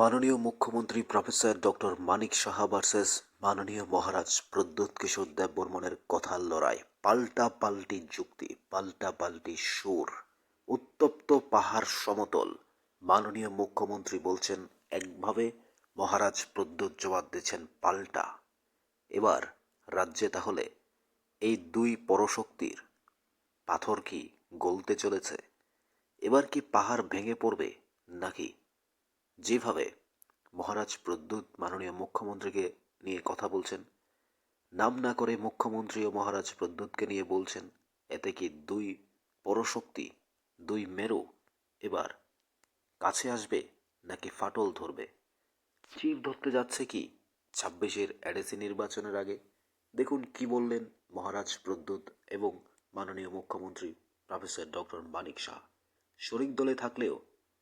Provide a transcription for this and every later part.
মাননীয় মুখ্যমন্ত্রী professor doctor Manik Saha versus মাননীয় মহারাজ প্রদ্যুৎ কিশোর দেব বর্মনের কথার লড়াই। পাল্টা পাল্টি যুক্তি, পাল্টা পাল্টি সুর, উত্তপ্ত পাহাড় সমতল, মাননীয় মুখ্যমন্ত্রী বলছেন একভাবে মহারাজ প্রদ্যুৎ জবাব দিচ্ছেন পাল্টা। এবার রাজ্যে তাহলে এই দুই পরশক্তির পাথর কি গলতে চলেছে? এবার কি পাহাড় ভেঙে পড়বে নাকি যেভাবে মহারাজ প্রদ্যুৎ মাননীয় মুখ্যমন্ত্রীকে নিয়ে কথা বলছেন, নাম না করে মুখ্যমন্ত্রী ও মহারাজ প্রদ্যুৎকে নিয়ে বলছেন, এতে কি দুই পরশক্তি, দুই মেরু এবার কাছে আসবে নাকি ফাটল ধরবে? চির ধরতে যাচ্ছে কি ছাব্বিশের এডিসি নির্বাচনের আগে? দেখুন কি বললেন মহারাজ প্রদ্যুৎ এবং মাননীয় মুখ্যমন্ত্রী প্রফেসর ডক্টর মানিক শাহ। শরিক দলে থাকলেও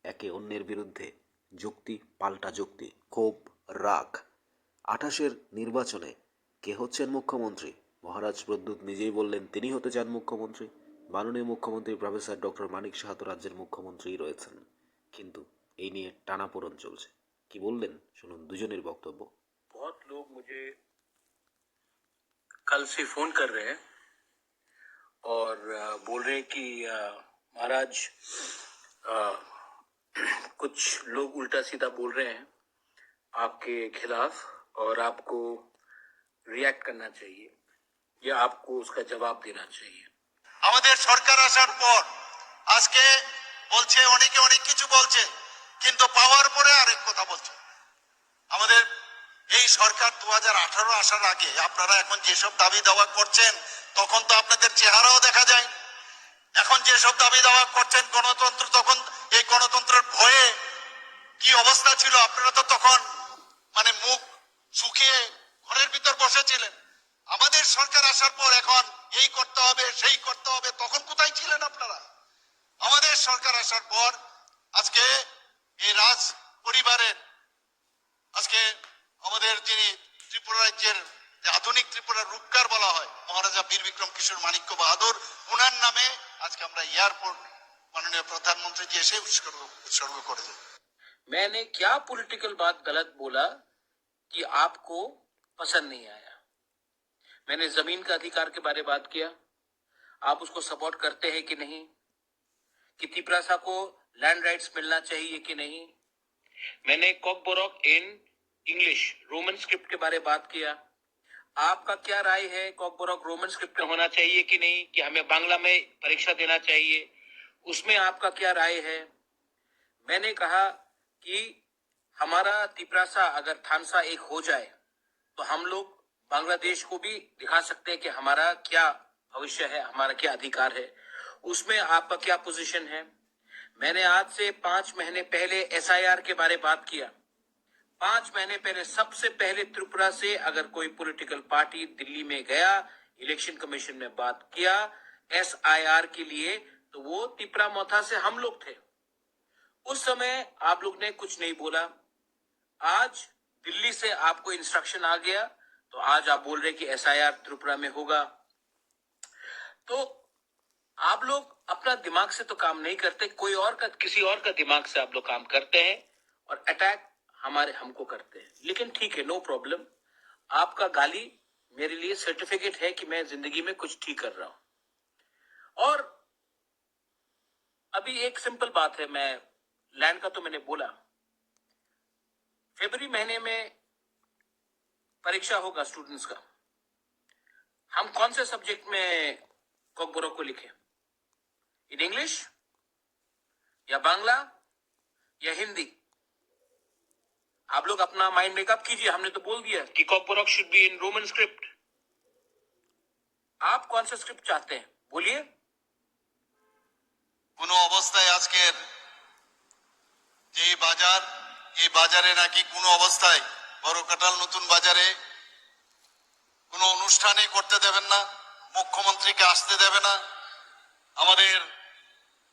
একে অন্যের বিরুদ্ধে যুক্তি পাল্টা যুক্তি ক্ষোভ রাগ আঠাশের নির্বাচনে কে হচ্ছেন মুখ্যমন্ত্রী মহারাজ প্রদ্যুৎ নিজেই বললেন তিনি হতে চান মুখ্যমন্ত্রী মাননীয় মুখ্যমন্ত্রী প্রফেসর ডক্টর মানিক শাহ তো রাজ্যের মুখ্যমন্ত্রীই রয়েছেন কিন্তু এই নিয়ে টানাপোড়ন চলছে কি বললেন শুনুন দুজনের বক্তব্য बहुत लोग मुझे कल से फोन कर रहे हैं और अ, बोल रहे हैं कि अ, महाराज अ, कुछ लोग उल्टा सीधा बोल रहे हैं आपके खिलाफ और आपको रिएक्ट करना चाहिए या आपको उसका जवाब देना चाहिए আমাদের সরকার আসার পর আজকে বলছে অনেকে অনেক কিছু বলছে কিন্তু পাওয়ার পরে আরেক কথা বলছে আমাদের এই সরকার দু আঠারো আসার আগে আপনারা এখন যেসব দাবি দাওয়া করছেন তখন তো আপনাদের চেহারাও দেখা যায় এখন যেসব দাবি দাওয়া করছেন গণতন্ত্র, তখন এই গণতন্ত্রের ভয়ে কি অবস্থা ছিল? আপনারা তো তখন মানে মুখ শুকিয়ে ঘরের ভিতর বসেছিলেন। আমাদের সরকার আসার পর এখন এই করতে হবে, সেই করতে হবে, তখন কোথায় ছিলেন আপনারা? আমাদের সরকার আসার পর মহারাজা বীর বিক্রম কিশোর মানিক্য বাহাদুর ওনার নামে আজকে আমরা এয়ারপোর্ট মাননীয় প্রধানমন্ত্রী জি এসে উৎসর্গ উৎসর্গ করেছেন मैंने क्या पॉलिटिकल बात गलत बोला कि आपको पसंद नहीं आया मैंने जमीन का अधिकार के बारे में बात किया आप उसको सपोर्ट करते हैं कि नहीं कि तिपरासा को लैंड राइट्स मिलना चाहिए कि नहीं मैंने Kokborok in English Roman script के बारे में बात किया आपका क्या राय है कॉकबोरॉक रोमन स्क्रिप्ट होना चाहिए कि नहीं? कि हमें बांग्ला में परीक्षा देना चाहिए। उसमें आपका क्या राय है? मैंने कहा कि हमारा तिपरासा अगर थानसा एक हो जाए तो हम लोग बांग्लादेश को भी दिखा सकते हैं कि हमारा क्या भविष्य है, हमारा क्या अधिकार है। उसमें आपका क्या पोजीशन है? मैंने आज से पाँच महीने पहले एसआईआर के बारे बात किया। पाँच महीने पहले, सबसे पहले त्रिपुरा से अगर कोई पॉलिटिकल पार्टी दिल्ली में गया इलेक्शन कमीशन में बात किया एसआईआर के लिए तो वो तिपरा मोथा से हम लोग थे। उस समय आप लोग ने कुछ नहीं बोला। आज दिल्ली से आपको इंस्ट्रक्शन आ गया तो आज आप बोल रहे कि एसआईआर त्रिपुरा में होगा। तो आप लोग अपना दिमाग से तो काम नहीं करते, कोई और का, किसी और का दिमाग से आप लोग काम करते हैं और अटैक हमारे हमको करते हैं। लेकिन ठीक है नो प्रॉब्लम आपका गाली मेरे लिए सर्टिफिकेट है कि मैं ज़िंदगी में कुछ ठीक कर रहा हूँ। और अभी एक सिंपल बात है, मैं लैंड का तो मैंने बोला। फरवरी महीने में परीक्षा होगा स्टूडेंट्स का। हम कौन से सब्जेक्ट में कॉकबोरो को लिखे? इन इंग्लिश या बांग्ला या हिंदी? आप लोग अपना माइंड मेकअप कीजिए हमने तो बोल दिया कि Kokborok should be in Roman script आप कौन सा स्क्रिप्ट चाहते हैं बोलिए কোনো অবস্থায় আজকের যে বাজার এই বাজারে নাকি কোনো অবস্থায় বড় কাটাল নতুন বাজারে কোনো অনুষ্ঠানে করতে দেবেন না মুখ্যমন্ত্রীকে আসতে দেবে না আমাদের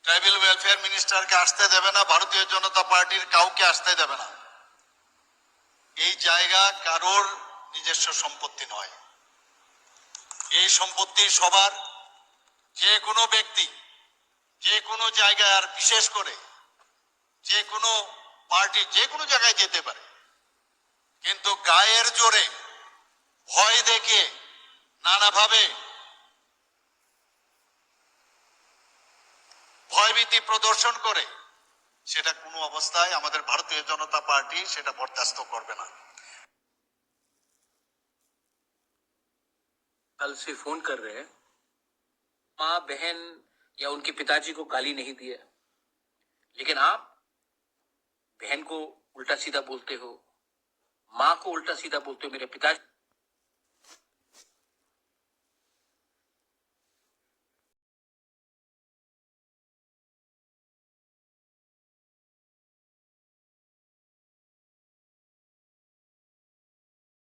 ট্রাইবেল ওয়েলফেয়ার মিনিস্টারকে আসতে দেবে না ভারতীয় জনতা পার্টির কাউকে আসতে দেবে না এই জায়গা কারোর নিজস্ব সম্পত্তি নয়। এই সম্পত্তি সবার, যে কোনো ব্যক্তি, যে কোনো জায়গায় আর বিশেষ করে, যে কোনো পার্টি, যে কোনো জায়গায় যেতে পারে। কিন্তু গায়ের জোরে, ভয় দেখে, নানাভাবে ভয়ভীতি প্রদর্শন করে সেটা কোনো অবস্থায় আমাদের ভারতীয় জনতা পার্টি সেটা বরদাস্ত করবে না कल से फोन कर रहे हैं माँ बहन या उनके पिताजी को गाली नहीं दिया लेकिन आप बहन को उल्टा सीधा बोलते हो माँ को उल्टा सीधा बोलते हो मेरे पिताजी